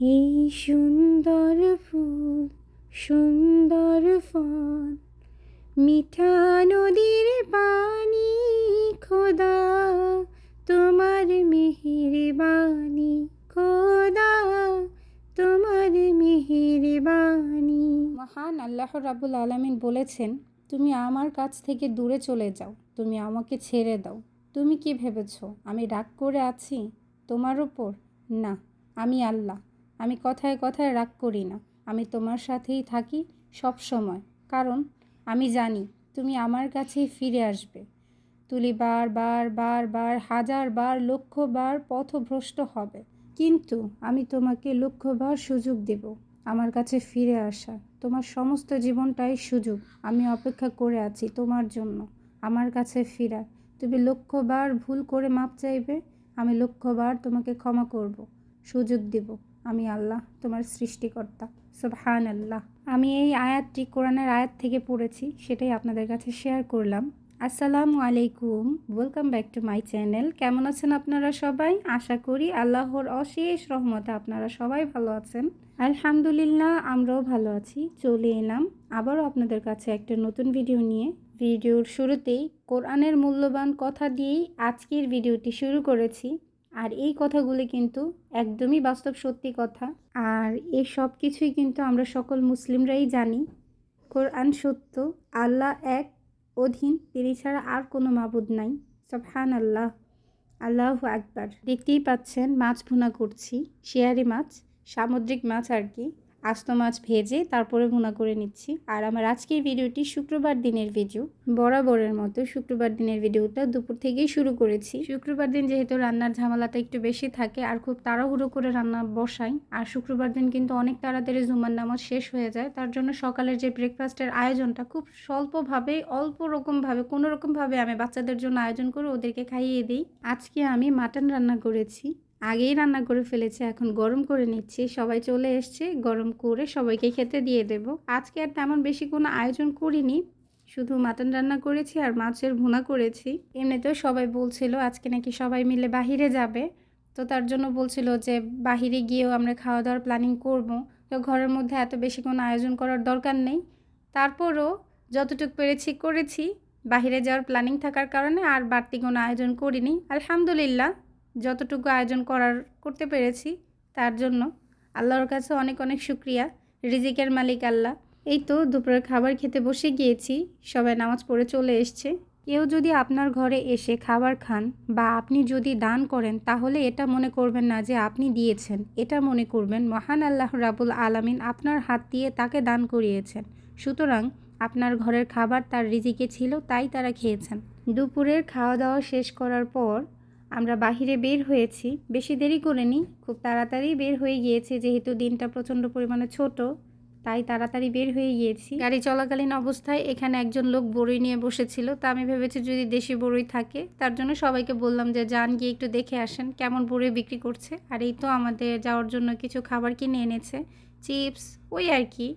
এই সুন্দর ফুল, সুন্দর ফল, মিঠা নদীর পানি, খোদা, তোমার মেহেরবানি, খোদা, তোমার মেহেরবানি। মহান আল্লাহ রাবুল আলামিন বলেছেন, তুমি আমার কাছ থেকে দূরে চলে যাও, তুমি আমাকে ছেড়ে দাও। তুমি কি ভেবেছ, আমি রাগ করে আছি? তোমার ওপর না, আমি আল্লাহ। আমি কথায় কথায় রাগ করি না। আমি তোমার সাথেই থাকি সব সময়। কারণ আমি জানি তুমি আমার কাছেই ফিরে আসবে। তুলি বার বার বার বার হাজার বার লক্ষবার পথভ্রষ্ট হবে। কিন্তু আমি তোমাকে লক্ষবার সুযোগ দেব আমার কাছে ফিরে আসা। তোমার সমস্ত জীবনটাই সুযোগ। আমি অপেক্ষা করে আছি তোমার জন্য। আমার কাছে ফিরা তুমি লক্ষবার ভুল করে মাপ চাইবে। আমি লক্ষবার তোমাকে ক্ষমা করব, সুযোগ দেব। আমি আল্লাহ, তোমার সৃষ্টিকর্তা। সুবহান আল্লাহ আমি এই আয়াতটি কোরআনের আয়াত থেকে পড়েছি, সেটাই আপনাদের কাছে শেয়ার করলাম। আসসালামু আলাইকুম। Welcome back to my channel কেমন আছেন আপনারা সবাই? আশা করি আল্লাহর অশেষ রহমতে আপনারা সবাই ভালো আছেন। আলহামদুলিল্লাহ, আমরাও ভালো আছি। চলে এলাম আবারও আপনাদের কাছে একটা নতুন ভিডিও নিয়ে। ভিডিওর শুরুতেই কোরআনের মূল্যবান কথা দিয়েই আজকের ভিডিওটি শুরু করেছি। আর এই কথাগুলি কিন্তু একদমই বাস্তব সত্যি কথা। আর এই সব কিছুই কিন্তু আমরা সকল মুসলিমরাই জানি। কোরআন সত্য, আল্লাহ এক, অধীন, তিনি ছাড়া আর কোনো মাবুদ নাই। সবহান আল্লাহ আল্লাহ একবার দেখতেই পাচ্ছেন, মাছ ভুনা করছি, শিয়ারি মাছ, সামুদ্রিক মাছ আর কি। আস্ত মাছ ভেজে তারপরে ভুনা করে নিচ্ছি। আর আমার আজকের ভিডিওটি শুক্রবার দিনের ভিডিও। বরাবরের মতো শুক্রবার দিনের ভিডিওটা দুপুর থেকেই শুরু করেছি। শুক্রবার দিন যেহেতু রান্নার ঝামেলাটা একটু বেশি থাকে আর খুব তাড়াহুড়ো করে রান্না বসাই, আর শুক্রবার দিন কিন্তু অনেক তাড়াতাড়ি জুমার নামাজ শেষ হয়ে যায়। তার জন্য সকালের যে ব্রেকফাস্টের আয়োজনটা খুব স্বল্পভাবে, অল্প রকমভাবে, কোনো রকমভাবে আমি বাচ্চাদের জন্য আয়োজন করে ওদেরকে খাইয়ে দিই। আজকে আমি মাটন রান্না করেছি। আগেই রান্না করে ফেলেছি, এখন গরম করে নিচ্ছি। সবাই চলে এসছে, গরম করে সবাইকে খেতে দিয়ে দেব। আজকে আর তেমন বেশি কোনো আয়োজন করিনি, শুধু মাটন রান্না করেছি আর মাছের ভুনা করেছি। এমনিতেও সবাই বলছিল আজকে নাকি সবাই মিলে বাহিরে যাবে, তো তার জন্য বলছিল যে বাহিরে গিয়েও আমরা খাওয়া দাওয়ার প্ল্যানিং করব। তো ঘরের মধ্যে এত বেশি কোনো আয়োজন করার দরকার নেই। তারপরও যতটুকু পেরেছি করেছি, বাহিরে যাওয়ার প্ল্যানিং থাকার কারণে আর বাড়তি কোনো আয়োজন করিনি। আলহামদুলিল্লাহ। যতটুকু আয়োজন করার, করতে পেরেছি তার জন্য আল্লাহর কাছে অনেক অনেক শুক্রিয়া। রিজিকের মালিক আল্লাহ। এই তো দুপুরের খাবার খেতে বসে গিয়েছি, সবাই নামাজ পড়ে চলে এসছে। কেউ যদি আপনার ঘরে এসে খাবার খান বা আপনি যদি দান করেন, তাহলে এটা মনে করবেন না যে আপনি দিয়েছেন। এটা মনে করবেন, মহান আল্লাহ রাবুল আলামিন আপনার হাত দিয়ে তাকে দান করিয়েছেন। সুতরাং আপনার ঘরের খাবার তার রিজিকে ছিল, তাই তারা খেয়েছেন। দুপুরের খাওয়া দাওয়া শেষ করার পর আমরা বাহিরে বের হয়েছি। বেশি দেরি করিনি, খুব তাড়াতাড়ি বের হয়ে গিয়েছে, যেহেতু দিনটা প্রচণ্ড পরিমাণে ছোট, তাই তাড়াতাড়ি বের হয়ে গিয়েছি। গাড়ি চলাকালীন অবস্থায় এখানে একজন লোক বড়ই নিয়ে বসেছিল, তা আমি ভেবেছি যদি দেশি বড়ই থাকে, তার জন্য সবাইকে বললাম যে, যান, গিয়ে একটু দেখে আসেন, কেমন বড়ই বিক্রি করছে? আর এই তো আমাদের যাওয়ার জন্য কিছু খাবার কিনে এনেছে, চিপস, ওই আর কি।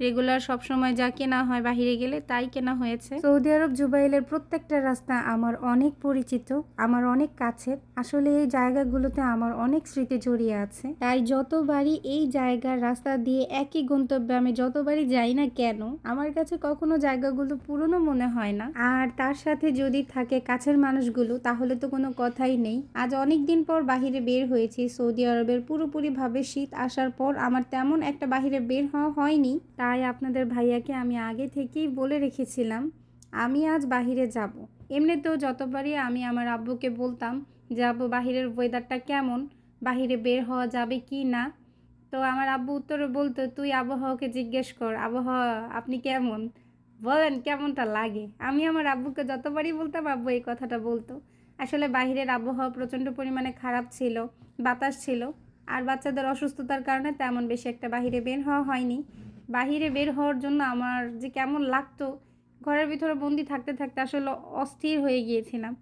রেগুলার সবসময় যা কেনা হয় বাহিরে গেলে তাই কেনা হয়েছে। সৌদি আরব জুবাইলের প্রত্যেকটা রাস্তা আমার অনেক পরিচিত, আমার অনেক কাছের। আসলে এই জায়গাগুলোতে আমার অনেক স্মৃতি জড়িয়ে আছে। তাই যতবারই এই জায়গার রাস্তা দিয়ে একই গন্তব্যে আমি যতবারই যাই না কেন, আমার কাছে কখনো জায়গাগুলো পুরনো মনে হয় না। আর তার সাথে যদি থাকে কাছের মানুষগুলো, তাহলে তো কোনো কথাই নেই। আজ অনেক দিন পর বাহিরে বের হয়েছি। সৌদি আরবের পুরোপুরিভাবে শীত আসার পর আমার তেমন একটা বাহিরে বের হওয়া হয়নি। তাই আপনাদের ভাইয়াকে আমি আগে থেকেই বলে রেখেছিলাম, আমি আজ বাহিরে যাব। এমনিতেও যতবারই আমি আমার আব্বুকে বলতাম যে, আব্বু, বাহিরের ওয়েদারটা কেমন? বাহিরে বের হওয়া যাবে কি না? তো আমার আব্বু উত্তরে বলতো, তুই আবহাওয়াকে জিজ্ঞেস কর, আবহাওয়া আপনি কেমন? বলেন, কেমনটা লাগে? আমি আমার আব্বুকে যতবারই বলতাম, আব্বু এই কথাটা বলতো। আসলে বাহিরের আবহাওয়া প্রচণ্ড পরিমাণে খারাপ ছিল, বাতাস ছিল, আর বাচ্চাদের অসুস্থতার কারণে তেমন বেশি একটা বাহিরে বের হওয়া হয়নি। বাহিরে বের হওয়ার জন্য আমার যে কেমন লাগতো, ঘরের ভিতরে বন্দি থাকতে থাকতে আসলে অস্থির হয়ে গিয়েছিলাম।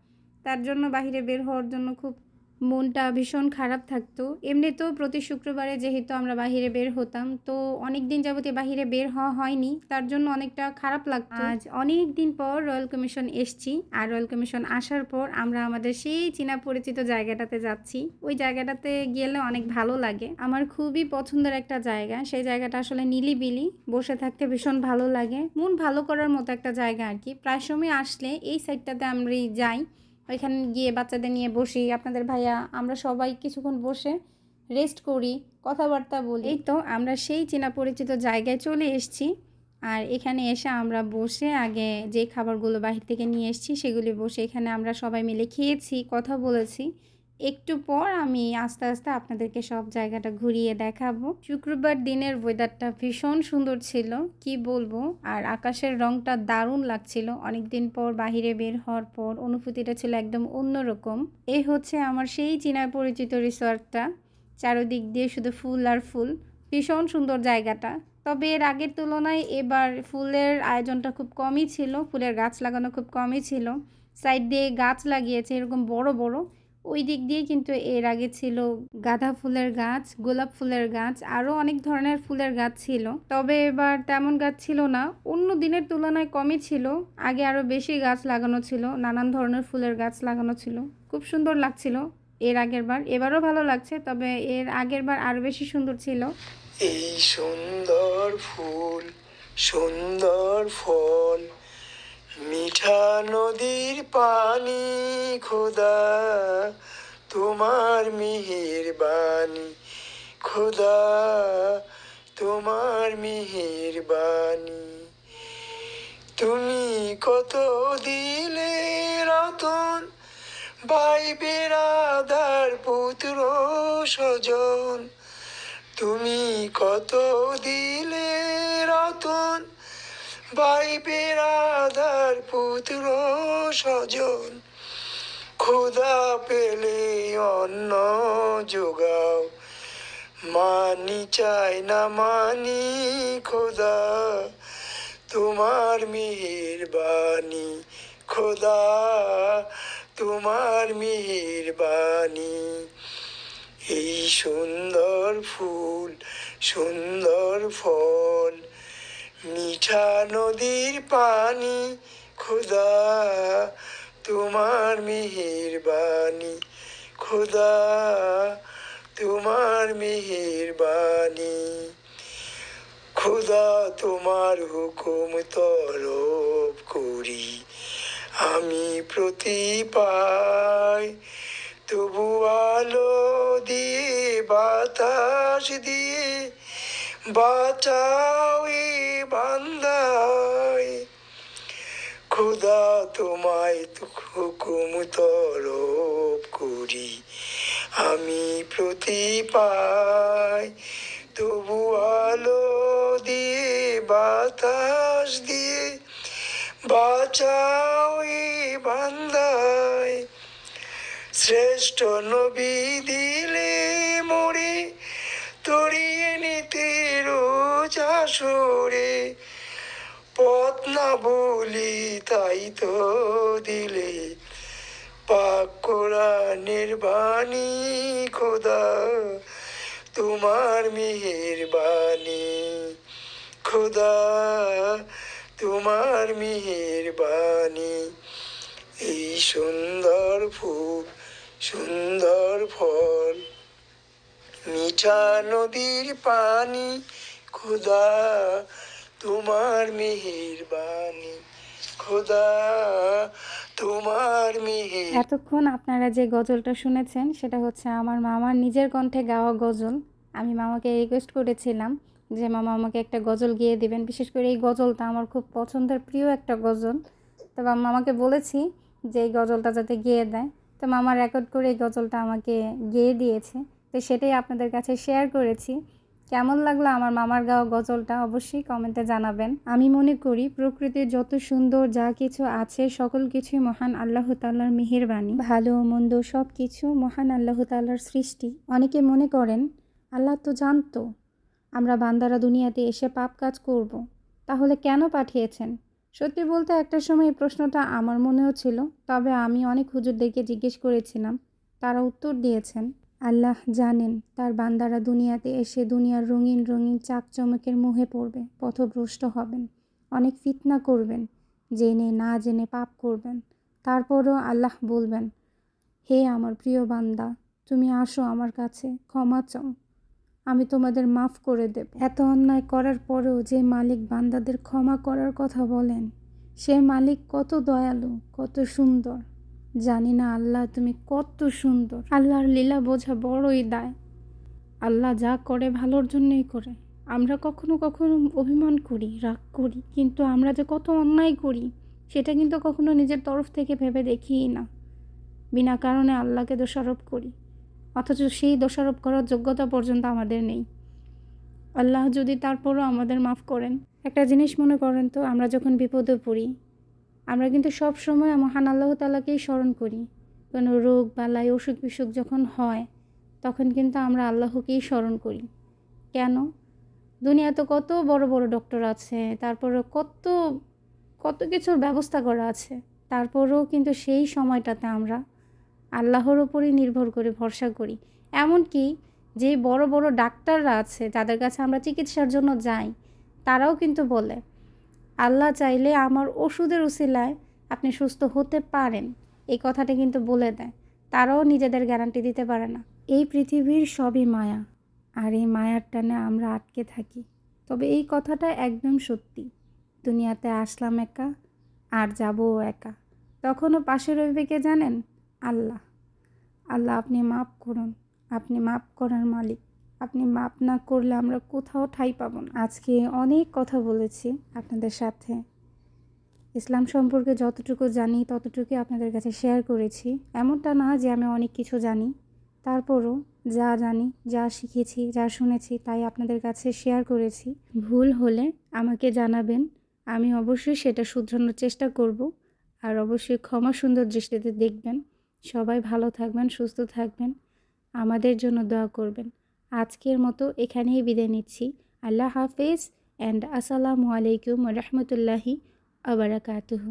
তার জন্য বাহিরে বের হওয়ার জন্য খুব মনটা ভীষণ খারাপ থাকতো। এমনিতেও প্রতি শুক্রবারে যেহেতু আমরা বাহিরে বের হতাম, তো অনেক দিন যাবতীয় বাহিরে বের হওয়া হয়নি, তার জন্য অনেকটা খারাপ লাগতো। আজ অনেক দিন পর রয়্যাল কমিশন এসছি, আর রয়্যাল কমিশন আসার পর আমরা আমাদের সেই চীনা পরিচিত জায়গাটাতে যাচ্ছি। ওই জায়গাটাতে গেলে অনেক ভালো লাগে। আমার খুবই পছন্দের একটা জায়গা, সেই জায়গাটা আসলে নিলিবিলি, বসে থাকতে ভীষণ ভালো লাগে। মন ভালো করার মতো একটা জায়গা আর কি। প্রায় সময় আসলে এই সাইডটাতে আমরা যাই। ওইখানে গিয়ে বাচ্চাদের নিয়ে বসি, আপনাদের ভাইয়া, আমরা সবাই কিছুক্ষণ বসে রেস্ট করি, কথাবার্তা বলি। এই তো আমরা সেই চেনা পরিচিত জায়গায় চলে এসছি আর এখানে এসে আমরা বসে আগে যে খাবারগুলো বাহির থেকে নিয়ে এসেছি সেগুলি বসে এখানে আমরা সবাই মিলে খেয়েছি, কথা বলেছি। একটু পর আমি আস্তে আস্তে আপনাদেরকে সব জায়গাটা ঘুরিয়ে দেখাবো। শুক্রবার দিনের ওয়েদারটা ভীষণ সুন্দর ছিল, কি বলব? আর আকাশের রংটা দারুণ লাগছিল। অনেকদিন পর বাহিরে বের হওয়ার পর অনুভূতিটা ছিল একদম অন্যরকম। এ হচ্ছে আমার সেই চীনা পরিচিত রিসর্টটা, চারদিক দিয়ে শুধু ফুল আর ফুল। ভীষণ সুন্দর জায়গাটা। তবে এর আগের তুলনায় এবার ফুলের আয়োজনটা খুব কমই ছিল, ফুলের গাছ লাগানো খুব কমই ছিল। সাইড দিয়ে গাছ লাগিয়েছে, এরকম বড় বড়। ওই দিক দিয়ে কিন্তু এর আগে ছিল গাঁদা ফুলের গাছ, গোলাপ ফুলের গাছ, আরও অনেক ধরনের ফুলের গাছ ছিল। তবে এবার তেমন গাছ ছিল না। অন্য দিনের তুলনায় কমই ছিল। আগে আরও বেশি গাছ লাগানো ছিল, নানান ধরনের ফুলের গাছ লাগানো ছিল। খুব সুন্দর লাগছিল এর আগের বার। এবারও ভালো লাগছে, তবে এর আগের বার আরও বেশি সুন্দর ছিল। এই সুন্দর ফুল, সুন্দর ফল। মিঠা নদীর পানি, খোদা, তোমার মিহির বাণী খোদা, তোমার মিহির বাণী তুমি কত দিলে রতন, ভাই বেড়াদার পুত্র স্বজন। তুমি কত দিলে রতন, ভাই বেড়াদার পুত্র স্বজন খোদা পেলে অন্ন যোগাও। মানি চাই না, মানি খোদা, তোমার মিহির বাণী খোদা, তোমার মিহির বাণী। এই সুন্দর ফুল, সুন্দর ফল, মিঠা নদীর পানি খোদা, তোমার মিহির বাণী খোদা, তোমার মিহির বাণী খোদা, তোমার হুকুম তরফ করি। আমি প্রতি পাই, তবু আলো দিয়ে, বাতাস দিয়ে, বাঁচাও বান্দায়। খোদা তোমায় হুকুম তরফ করি। আমি প্রতি পাই তবু আলো দিয়ে, বাতাস দিয়ে বাঁচাও বান্দায়। শ্রেষ্ঠ নবী দিলে মরে তরিয়ে নিতে রোজ পথ না বলি, তাই তো দিলে। পাক কোরআনের বাণী, খোদা, তোমার মেহের বাণী। খোদা, তোমার মেহের বাণী। এই সুন্দর ফুল, সুন্দর ফল, মিঠা নদীর পানি, খোদা তোমার মেহের বাণী খোদা, তোমার এতক্ষণ আপনারা যে গজলটা শুনেছেন, সেটা হচ্ছে আমার মামার নিজের কণ্ঠে গাওয়া গজল। আমি মামাকে রিকোয়েস্ট করেছিলাম যে, মামা, আমাকে একটা গজল গিয়ে দিবেন। বিশেষ করে এই গজলটা আমার খুব পছন্দের, প্রিয় একটা গজল। তো মামাকে বলেছি যে, এই গজলটা যাতে গিয়ে দেয়। তো মামা রেকর্ড করে এই গজলটা আমাকে গিয়ে দিয়েছে। তো সেটাই আপনাদের কাছে শেয়ার করেছি। কেমন লাগল আমার মামার গাওয়া গজলটা অবশ্যই কমেন্টে জানাবেন। আমি মনে করি প্রকৃতির যত সুন্দর যা কিছু আছে সকল কিছুই মহান আল্লাহ তাল্লার মেহেরবানি ভালো মন্দ সব কিছু মহান আল্লাহ তাল্লার সৃষ্টি। অনেকে মনে করেন, আল্লাহ তো জানতো, আমরা বান্দারা দুনিয়াতে এসে পাপ কাজ করব। তাহলে কেন পাঠিয়েছেন? সত্যি বলতে একটা সময় এই প্রশ্নটা আমার মনেও ছিল, তবে আমি অনেক হুজুরদেরকে জিজ্ঞেস করেছিলাম, তারা উত্তর দিয়েছেন। আল্লাহ জানেন, তার বান্দারা দুনিয়াতে এসে দুনিয়ার রঙিন রঙিন চাকচমকের মুহে পড়বে, পথভ্রষ্ট হবেন, অনেক ফিতনা করবেন, জেনে না জেনে পাপ করবেন। তারপরও আল্লাহ বলবেন, হে আমার প্রিয় বান্দা, তুমি আসো আমার কাছে, ক্ষমা চাও, আমি তোমাদের মাফ করে দেব। এত অন্যায় করার পরেও যে মালিক বান্দাদের ক্ষমা করার কথা বলেন, সে মালিক কত দয়ালু, কত সুন্দর। জানি না আল্লাহ, তুমি কত সুন্দর। আল্লাহর লীলা বোঝা বড়ই দায়। আল্লাহ যা করে ভালোর জন্যই করে। আমরা কখনো কখনো অভিমান করি, রাগ করি, কিন্তু আমরা যে কত অন্যায় করি, সেটা কিন্তু কখনো নিজের তরফ থেকে ভেবে দেখিই না। বিনা কারণে আল্লাহকে দোষারোপ করি। অথচ সেই দোষারোপ করার যোগ্যতা পর্যন্ত আমাদের নেই। আল্লাহ যদি তারপরও আমাদের মাফ করেন। একটা জিনিস মনে করেন তো, আমরা যখন বিপদে পড়ি আমরা কিন্তু সব সময় মহান আল্লাহ তালাকেই স্মরণ করি। কোনো রোগ, বালাই, অসুখ বিসুখ যখন হয়, তখন কিন্তু আমরা আল্লাহকেই স্মরণ করি। কেন? দুনিয়াতে কত বড় বড় ডক্টর আছে তারপরে কত কত কিছুর ব্যবস্থা করা আছে। তারপরেও কিন্তু সেই সময়টাতে আমরা আল্লাহর ওপরই নির্ভর করে ভরসা করি। এমনকি যে বড় বড় ডাক্তাররা আছে যাদের কাছে আমরা চিকিৎসার জন্য যাই, তারাও কিন্তু বলে আল্লাহ চাইলে আমার ওষুধের উসিলায় আপনি সুস্থ হতে পারেন। এই কথাটা কিন্তু বলে দেয়। তারাও নিজেদের গ্যারান্টি দিতে পারে না। এই পৃথিবীর সবই মায়া। আর এই মায়ার টানে আমরা আটকে থাকি। তবে এই কথাটা একদম সত্যি। দুনিয়াতে আসলাম একা, আর যাবও একা। তখনও পাশে রইবে কে জানেন? আল্লাহ। আল্লাহ আপনি মাফ করুন। আপনি মাফ করার মালিক। আপনি মাপ না করলে আমরা কোথাও ঠাই পাবো না। আজকে অনেক কথা বলেছি আপনাদের সাথে। ইসলাম সম্পর্কে যতটুকু জানি, ততটুকুই আপনাদের কাছে শেয়ার করেছি। এমনটা না যে আমি অনেক কিছু জানি। তারপরও যা জানি, যা শিখেছি, যা শুনেছি, তাই আপনাদের কাছে শেয়ার করেছি। ভুল হলে আমাকে জানাবেন। আমি অবশ্যই সেটা শুধরানোর চেষ্টা করব। আর অবশ্যই ক্ষমা সুন্দর দৃষ্টিতে দেখবেন। সবাই ভালো থাকবেন, সুস্থ থাকবেন। আমাদের জন্য দোয়া করবেন। আজকের মতো এখানেই বিদায় নিচ্ছি। আল্লাহ হাফেজ অ্যান্ড আসসালামু আলাইকুম রহমতুল্লাহি আবরাকাতুহু